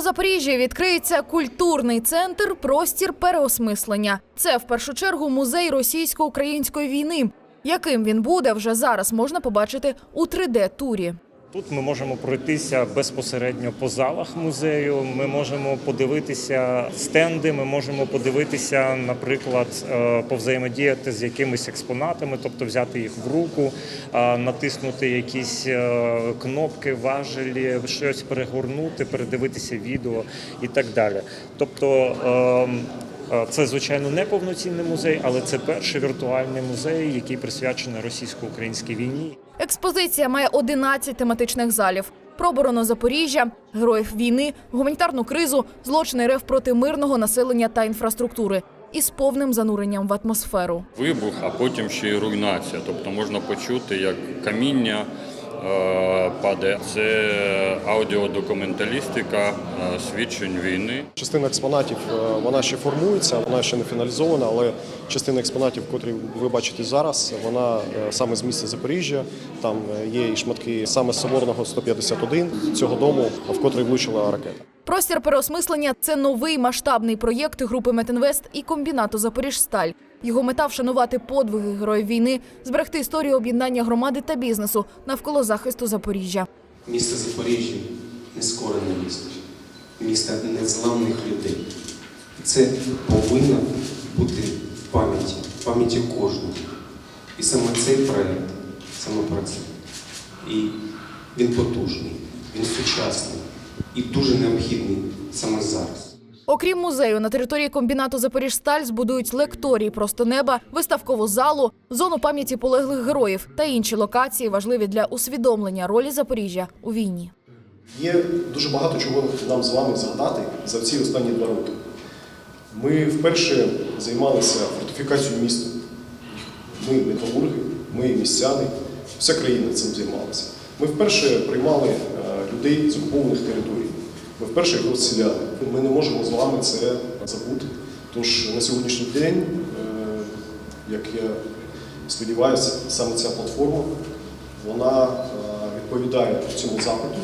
Запоріжжі відкриється культурний центр Простір переосмислення. Це в першу чергу музей російсько-української війни. Яким він буде, вже зараз можна побачити у 3D-турі. Тут ми можемо пройтися безпосередньо по залах музею. Ми можемо подивитися стенди. Ми можемо подивитися, наприклад, е, повзаємодіяти з якимись експонатами, тобто взяти їх в руку, е, натиснути якісь е, кнопки, важелі, щось перегорнути, передивитися відео і так далі. Тобто. Це звичайно не повноцінний музей, але це перший віртуальний музей, який присвячений російсько-українській війні. Експозиція має 11 тематичних залів: про оборону Запоріжжя, героїв війни, гуманітарну кризу, злочини РФ проти мирного населення та інфраструктури із повним зануренням в атмосферу. вибух, а потім ще й руйнація. Тобто можна почути, як каміння е, падає. Це аудіодокументалістика е, свідчень війни. Частина експонатів е, вона ще формується, вона ще не фіналізована, але частина експонатів, котрі ви бачите зараз, вона е, саме з міста Запоріжжя. Там е, є і шматки саме з Соборного 151 цього дому, в котрий влучила ракета. Простір переосмислення це новий масштабний проєкт групи Метинвест і комбінату Запоріжсталь. Його мета вшанувати подвиги героїв війни, зберегти історію об'єднання громади та бізнесу навколо захисту Запоріжжя. Місто Запоріжжя нескорене місто, місто незламних людей. Це повинно бути в пам'яті, в пам'яті кожного. І саме цей проект, саме про це. І він потужний, він сучасний і дуже необхідний саме зараз. Окрім музею, на території комбінату Запоріжсталь збудують лекторій просто неба, виставкову залу, зону пам'яті полеглих героїв та інші локації, важливі для усвідомлення ролі Запоріжжя у війні. Є дуже багато чого нам з вами згадати за ці останні два роки. Ми вперше займалися фортифікацією міста. Ми металурги, ми містяни, вся країна цим займалася. Ми вперше приймали е, людей з окупованих територій. Ми вперше його розселяли. Ми не можемо з вами це забути. Тож на сьогоднішній день, е, як я сподіваюся, саме ця платформа вона е, відповідає цьому запиту.